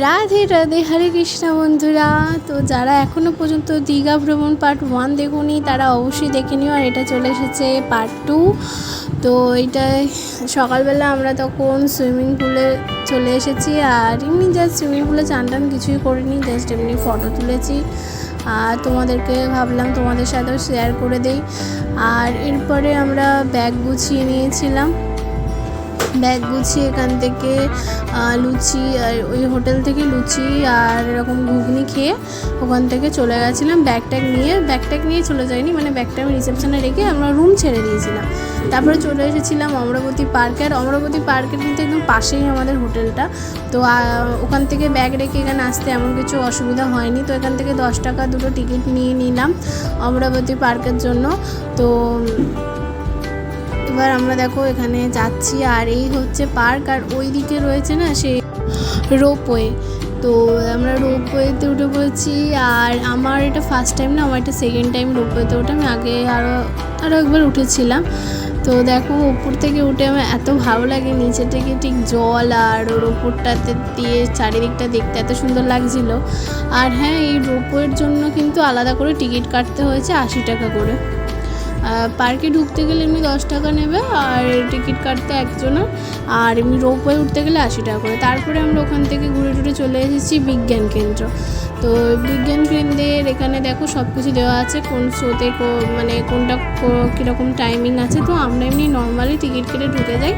রাধে রাধে, হরে কৃষ্ণ বন্ধুরা। তো যারা এখনও পর্যন্ত দীঘা ভ্রমণ পার্ট ওয়ান দেখুনি, তারা অবশ্যই দেখে নিও। আর এটা চলে এসেছে পার্ট টু তো এটা সকালবেলা আমরা তখন সুইমিং পুলে চলে এসেছি। আর এমনি জাস্ট সুইমিং পুলে চান টান কিছুই করিনি জাস্ট এমনি ফটো তুলেছি। আর তোমাদেরকে ভাবলাম তোমাদের সাথেও শেয়ার করে দেই। আর এরপরে আমরা ব্যাগ গুছিয়ে নিয়েছিলাম। ব্যাগ গুছিয়ে এখান থেকে লুচি আর ওই হোটেল থেকে লুচি আর এরকম ঘুগনি খেয়ে ওখান থেকে চলে গেছিলাম ব্যাগ ট্যাগ নিয়ে। ব্যাগ ট্যাগ নিয়ে চলে যাইনি মানে ব্যাগটা আমি রিসেপশনে রেখে আমরা রুম ছেড়ে দিয়েছিলাম। তারপরে চলে এসেছিলাম অমরাবতী পার্কে আর অমরাবতী পার্কের কিন্তু একদম পাশেই আমাদের হোটেলটা। তো ওখান থেকে ব্যাগ রেখে এখানে আসতে এমন কিছু অসুবিধা হয়নি। তো এখান থেকে দশ টাকা দুটো টিকিট নিয়ে নিলাম অমরাবতী পার্কের জন্য। তো এবার আমরা দেখো এখানে যাচ্ছি, আর এই হচ্ছে পার্ক, আর ওই দিকে রয়েছে না সেই রোপওয়ে। তো আমরা রোপওয়েতে উঠে পড়েছি, আর আমার এটা ফার্স্ট টাইম না, আমার এটা সেকেন্ড টাইম রোপওয়েতে ওঠা। আমি আগে আরও আরও একবার উঠেছিলাম। তো দেখো উপর থেকে উঠে আমার এত ভালো লাগে, নিচে থেকে ঠিক জল আর ওর ওপরটাতে দিয়ে চারিদিকটা দেখতে এত সুন্দর লাগছিল। আর হ্যাঁ এই রোপওয়ের জন্য কিন্তু আলাদা করে টিকিট কাটতে হয়েছে আশি টাকা করে। পার্কে ঢুকতে গেলে এমনি দশ টাকা নেবে আর টিকিট কাটতে একজনের আর এমনি রোপওয়ে উঠতে গেলে আশি টাকা করে। তারপরে আমরা ওখান থেকে ঘুরে টুরে চলে এসেছি বিজ্ঞান কেন্দ্র। তো বিজ্ঞান কেন্দ্রের এখানে দেখো সব কিছু দেওয়া আছে, কোন শোতে মানে কোনটা কীরকম টাইমিং আছে। তো আমরা এমনি নর্মালি টিকিট কেটে ঢুকে যাই।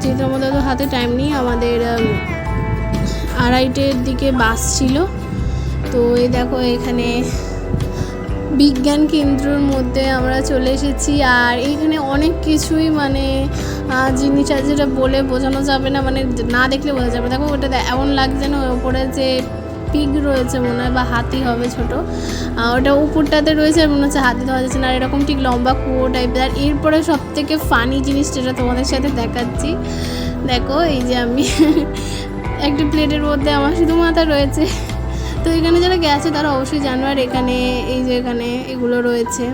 যেহেতু আমাদের তো হাতে টাইম নেই, আমাদের আড়াইটের দিকে বাস ছিল। তো এই দেখো এখানে বিজ্ঞান কেন্দ্রর মধ্যে আমরা চলে এসেছি আর এখানে অনেক কিছুই মানে জিনিস আছে যেটা বলে বোঝানো যাবে না মানে না দেখলে বোঝা যাবে। দেখো, ওটা এমন লাগছে না, ওপরে যে পিগ রয়েছে মনে হয়, বা হাতি হবে ছোট। ওটা উপরটাতে রয়েছে আর মনে হচ্ছে হাতি দেওয়া যাচ্ছে না, আর এরকম ঠিক লম্বা কুয়ো টাইপের আর এরপরে সব থেকে ফানি জিনিস যেটা তোমাদের সাথে দেখাচ্ছি, দেখো, এই যে আমি একটা প্লেটের মধ্যে আমার শুধু মাথা রয়েছে। তো এখানে যারা গেছে তারা অবশ্যই জানো আর এখানে এই যে এখানে এগুলো রয়েছে।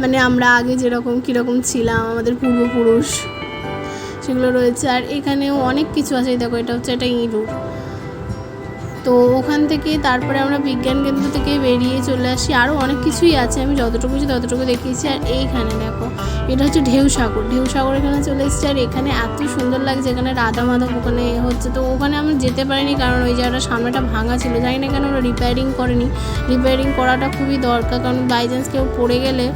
মানে আমরা আগে যেরকম কীরকম ছিলাম, আমাদের পূর্বপুরুষ সেগুলো রয়েছে। আর এখানেও অনেক কিছু আছে দেখো এটা হচ্ছে একটা ইঁদুর। তো ওখান থেকে তারপরে আমরা বিজ্ঞান কেন্দ্র থেকে বেরিয়ে চলে আসি। আরও অনেক কিছুই আছে, আমি যতটুকু ততটুকু দেখিয়েছি। আর এইখানে দেখো, এটা হচ্ছে ঢেউ সাগর। ঢেউ সাগর এখানে চলে এসেছি আর এখানে এত সুন্দর লাগছে, এখানে রাধা মাধব ওখানে হচ্ছে। তো ওখানে আমরা যেতে পারিনি কারণ ওই জায়গাটা সামনেটা ভাঙা ছিল। জানি না কেন ওরা রিপেয়ারিং করেনি। রিপেয়ারিং করাটা খুবই দরকার কারণ বাই চান্স কেউ পড়ে গেলে।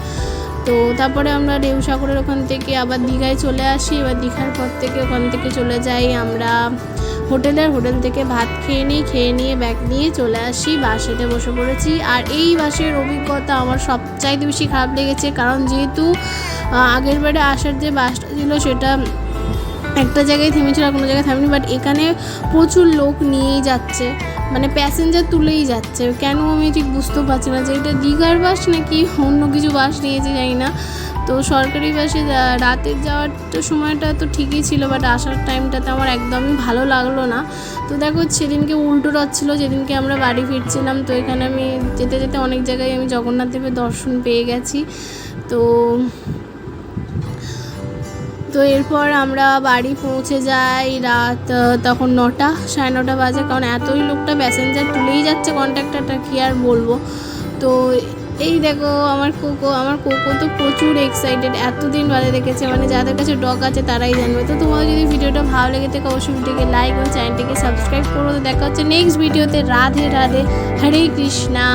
তো তারপরে আমরা ঢেউ সাগরের ওখান থেকে আবার দীঘায় চলে আসি। এবার দীঘার পর থেকে ওখান থেকে চলে যাই আমরা হোটেলের হোটেল থেকে ভাত খেয়ে নিই খেয়ে নিয়ে ব্যাগ নিয়ে চলে আসি। বাসেতে বসে পড়েছি। আর এই বাসের অভিজ্ঞতা আমার সবচাইতে বেশি খারাপ লেগেছে। কারণ যেহেতু আগের বারে আসার যে বাসটা ছিল সেটা একটা জায়গায় থেমেছিল, আর কোনো জায়গায় থামেনি। বাট এখানে প্রচুর লোক নিয়েই যাচ্ছে। মানে প্যাসেঞ্জার তুলেই যাচ্ছে। কেন আমি ঠিক বুঝতেও পারছি না যে এটা দীঘার বাস নাকি অন্য কিছু বাস নিয়েছে জানি না। তো সরকারি বাসে রাতের যাওয়ার তো সময়টা তো ঠিকই ছিল বাট আসার টাইমটাতে আমার একদমই ভালো লাগল না। তো দেখো, সেদিনকে উল্টো রথ ছিল, যেদিনকে আমরা বাড়ি ফিরছিলাম, তো এখানে আমি যেতে যেতে অনেক জায়গায় আমি জগন্নাথ দেবের দর্শন পেয়ে গেছি। তো তো এরপর আমরা বাড়ি পৌঁছে যাই রাত তখন নটা, সাড়ে নটা বাজে, কারণ এতই লোকটা প্যাসেঞ্জার তুলেই যাচ্ছে কন্ট্রাক্টরটা কি আর বলব? তো এই দেখো, আমার কোকো আমার কোকো তো প্রচুর এক্সাইটেড এতদিন বাদে দেখেছে মানে যাদের কাছে ডগ আছে তারাই জানবে। তো তোমাদের যদি ভিডিওটা ভালো লেগে থাকে ভিডিওকে লাইক এবং চ্যানেলটিকে সাবস্ক্রাইব করো। তো দেখা হচ্ছে নেক্সট ভিডিওতে রাধে রাধে, হরে কৃষ্ণা।